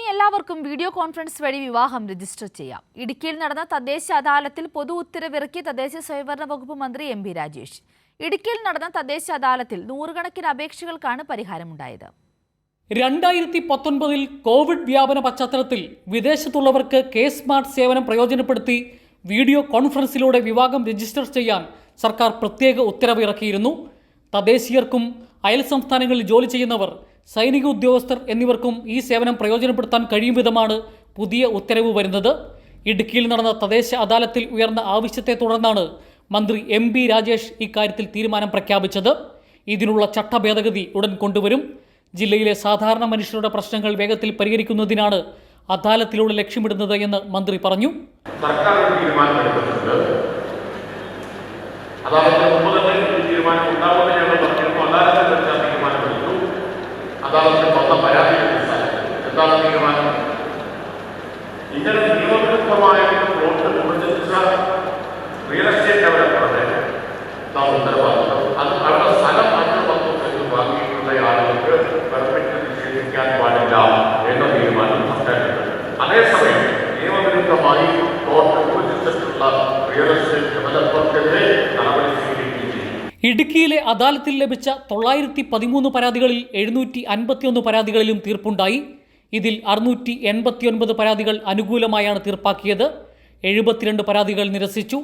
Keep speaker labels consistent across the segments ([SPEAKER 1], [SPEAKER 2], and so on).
[SPEAKER 1] ഇനി എല്ലാവർക്കും video conference വഴി വിവാഹം രജിസ്റ്റർ ചെയ്യാം. ഇടുക്കിയിൽ നടന്ന തദ്ദേശ അദാലത്തിൽ പൊതു ഉത്തരവിറക്കി തദ്ദേശ സ്വയംഭരണ വകുപ്പ് മന്ത്രി എം പി രാജേഷ്. ഇടുക്കിയിൽ നടന്ന തദ്ദേശ അദാലത്തിൽ നൂറുകണക്കിന് അപേക്ഷകൾക്കാണ് പരിഹാരമുണ്ടായത്.
[SPEAKER 2] രണ്ടായിരത്തി പത്തൊൻപതിൽ കോവിഡ് വ്യാപന പശ്ചാത്തലത്തിൽ വിദേശത്തുള്ളവർക്ക് കെ സ്മാർട്ട് സേവനം പ്രയോജനപ്പെടുത്തി വീഡിയോ കോൺഫറൻസിലൂടെ വിവാഹം രജിസ്റ്റർ ചെയ്യാൻ സർക്കാർ പ്രത്യേക ഉത്തരവ് ഇറക്കിയിരുന്നു. തദ്ദേശീയർക്കും അയൽ സംസ്ഥാനങ്ങളിൽ ജോലി ചെയ്യുന്നവർ സൈനിക ഉദ്യോഗസ്ഥർ എന്നിവർക്കും ഈ സേവനം പ്രയോജനപ്പെടുത്താൻ കഴിയും വിധമാണ് പുതിയ ഉത്തരവ് വരുന്നത്. ഇടുക്കിയിൽ നടന്ന തദ്ദേശ അദാലത്തിൽ ഉയർന്ന ആവശ്യത്തെ തുടർന്നാണ് മന്ത്രി എം ബി രാജേഷ് ഇക്കാര്യത്തിൽ തീരുമാനം പ്രഖ്യാപിച്ചത്. ഇതിനുള്ള ചട്ട ഭേദഗതി ഉടൻ കൊണ്ടുവരും. ജില്ലയിലെ സാധാരണ മനുഷ്യരുടെ പ്രശ്നങ്ങൾ വേഗത്തിൽ പരിഹരിക്കുന്നതിനാണ് അദാലത്തിലൂടെ ലക്ഷ്യമിടുന്നത് എന്ന് മന്ത്രി പറഞ്ഞു.
[SPEAKER 3] സർക്കാർ തീരുമാനമെടുത്തിട്ടുണ്ട് അദാലത്തിൽ വന്ന പരാതി എന്താണ് തീരുമാനം ഇങ്ങനെ നിയമവിരുദ്ധമായ പ്ലോട്ട് വിഭജിച്ച റിയൽ എസ്റ്റേറ്റ് ഡെവലപ്പറുടെ നാം ഉത്തരവാദിത്വം അത് അവിടെ സ്ഥലം മാറ്റം വന്നു എന്ന് വാങ്ങിയിട്ടുള്ള ആളുകൾക്ക് പെർമിറ്റ് നിഷേധിക്കാൻ പാടില്ല എന്ന തീരുമാനം സർക്കാരിനുണ്ട് അതേസമയം നിയമവിരുദ്ധമായി പ്ലോട്ട് വിഭജിച്ചിട്ടുള്ള റിയൽ എസ്റ്റേറ്റ് ഡെവലപ്പർക്കെതിരെ നടപടി സ്വീകരിക്കുകയും ചെയ്യും
[SPEAKER 2] ഇടുക്കിയിലെ അദാലത്തിൽ ലഭിച്ച തൊള്ളായിരത്തി പതിമൂന്ന് പരാതികളിൽ എഴുന്നൂറ്റി അൻപത്തിയൊന്ന് പരാതികളിലും തീർപ്പുണ്ടായി. ഇതിൽ അറുന്നൂറ്റി എൺപത്തിയൊൻപത് പരാതികൾ അനുകൂലമായാണ് തീർപ്പാക്കിയത്. എഴുപത്തിരണ്ട് പരാതികൾ നിരസിച്ചു.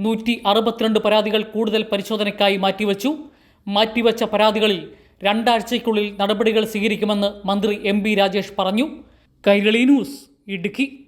[SPEAKER 2] നൂറ്റി അറുപത്തിരണ്ട് പരാതികൾ കൂടുതൽ പരിശോധനയ്ക്കായി മാറ്റിവെച്ചു. മാറ്റിവെച്ച പരാതികളിൽ രണ്ടാഴ്ചയ്ക്കുള്ളിൽ നടപടികൾ സ്വീകരിക്കുമെന്ന് മന്ത്രി എം രാജേഷ് പറഞ്ഞു. കൈരളി ന്യൂസ് ഇടുക്കി.